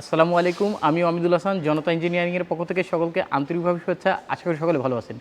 আসসালামু আলাইকুম, আমি অমিদুল হাসান, জনতা ইঞ্জিনিয়ারিংয়ের পক্ষ থেকে সকলকে আন্তরিকভাবে শুভেচ্ছা। আশা করি সকলে ভালো আছেন।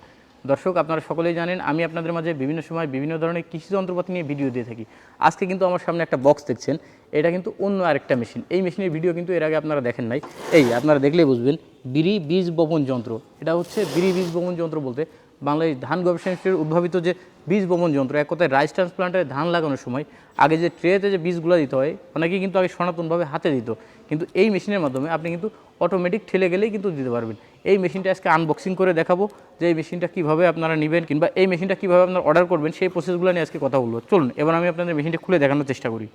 দর্শক, আপনারা সকলেই জানেন, আমি আপনাদের মাঝে বিভিন্ন সময় বিভিন্ন ধরনের কৃষি যন্ত্রপাতি নিয়ে ভিডিও দিয়ে থাকি। আজকে কিন্তু আমার সামনে একটা বক্স দেখছেন, এটা কিন্তু অন্য আরেকটা মেশিন এই মেশিনের ভিডিও কিন্তু এর আগে আপনারা দেখেন নাই। এই, আপনারা দেখলেই বুঝবেন, বিড়ি বীজ বপন যন্ত্র। এটা হচ্ছে বিড়ি বীজ বপন যন্ত্র বলতে বাংলাদেশ ধান গবেষণা ইনস্টিটিউটের উদ্ভাবিত যে বীজ বপন যন্ত্র, এক কথায় রাইস ট্রান্সপ্লান্টে ধান লাগানোর সময় আগে যে ট্রেতে যে বীজগুলো দিতে হয়, অনেকেই কিন্তু আগে সনাতনভাবে হাতে দিত। কিন্তু এই মেশিনের মাধ্যমে আপনি কিন্তু অটোমেটিক ঠেলে গেলেই কিন্তু দিতে পারবেন। এই মেশিনটা আজকে আনবক্সিং করে দেখাবো যে এই মেশিনটা কীভাবে আপনারা নেবেন কিংবা এই মেশিনটা কীভাবে আপনারা অর্ডার করবেন, সেই প্রসেসগুলো নিয়ে আজকে কথা বলব। চলুন, এবার আমি আপনাদের মেশিনটা খুলে দেখানোর চেষ্টা করি।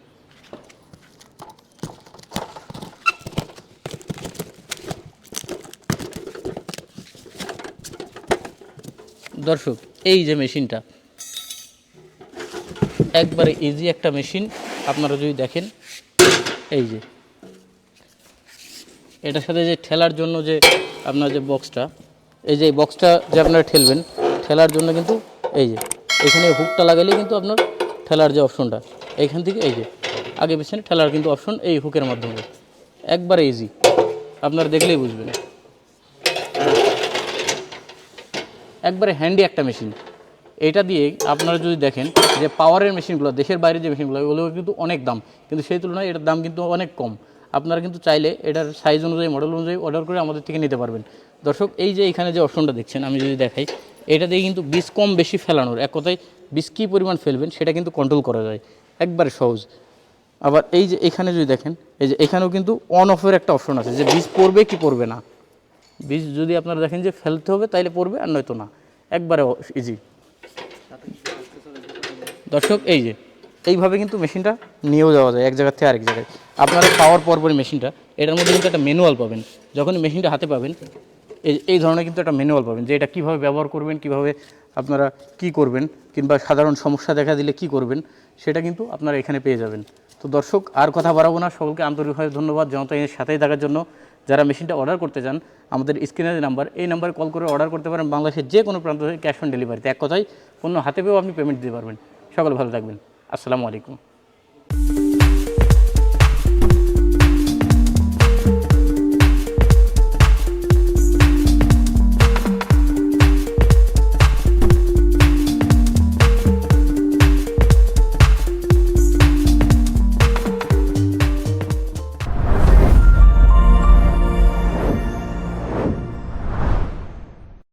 দর্শক, এই যে মেশিনটা, একবারে ইজি একটা মেশিন। আপনারা যদি দেখেন, এই যে, এটার সাথে যে ঠেলার জন্য যে আপনার যে বক্সটা এই যে বক্সটা যে আপনারা ঠেলবেন, ঠেলার জন্য কিন্তু এই যে, এখানে হুকটা লাগালেই কিন্তু আপনার ঠেলার যে অপশনটা এইখান থেকে এই যে, আগে পিছনে ঠেলার কিন্তু অপশন এই হুকের মাধ্যমে। একবারে ইজি আপনারা দেখলেই বুঝবেন। একবারে হ্যান্ডি একটা মেশিন এটা দিয়ে আপনারা যদি দেখেন যে পাওয়ারের মেশিনগুলো দেশের বাইরে যে মেশিনগুলো ওগুলো কিন্তু অনেক দাম। কিন্তু সেই তুলনায় এটার দাম কিন্তু অনেক কম। আপনারা কিন্তু চাইলে এটার সাইজ অনুযায়ী মডেল অনুযায়ী অর্ডার করে আমাদের থেকে নিতে পারবেন। দর্শক, এই যে এখানে যে অপশনটা দেখছেন, আমি যদি দেখাই, এটা দিয়ে কিন্তু বীজ কম বেশি ফেলানোর, এক কথায় বীজ কী পরিমাণ ফেলবেন সেটা কিন্তু কন্ট্রোল করা যায়। একবারে সহজ। আবার এই যে এখানে যদি দেখেন, এই যে এখানেও কিন্তু অন অফের একটা অপশন আছে, যে বীজ পড়বে কি পড়বে না। বীজ যদি আপনারা দেখেন যে ফেলতে হবে, তাইলে পড়বে আর নয়তো না। একবারে ইজি দর্শক, এই যে, এইভাবে কিন্তু মেশিনটা নিয়েও যাওয়া যায়, এক জায়গা থেকে আরেক জায়গায়। আপনারা পাওয়ার পরপরই মেশিনটা, এটার মধ্যে কিন্তু একটা ম্যানুয়াল পাবেন। যখন মেশিনটা হাতে পাবেন, এই এই ধরনের কিন্তু একটা ম্যানুয়াল পাবেন যে এটা কীভাবে ব্যবহার করবেন, কীভাবে আপনারা কি করবেন কিংবা সাধারণ সমস্যা দেখা দিলে কি করবেন, সেটা কিন্তু আপনারা এখানে পেয়ে যাবেন। তো দর্শক, আর কথা বাড়াবো না। সকলকে আন্তরিকভাবে ধন্যবাদ। জনতা সাথেই থাকার জন্য যারা মেশিনটা অর্ডার করতে চান, আমাদের স্ক্রিনের নাম্বার এই নাম্বারে কল করে অর্ডার করতে পারেন বাংলাদেশের যে কোনো প্রান্ত থেকে ক্যাশ অন ডেলিভারিতে এক কথায় কোনো হাতে পেয়েও আপনি পেমেন্ট দিতে পারবেন। সকল ভালো থাকবেন। আসসালামু আলাইকুম।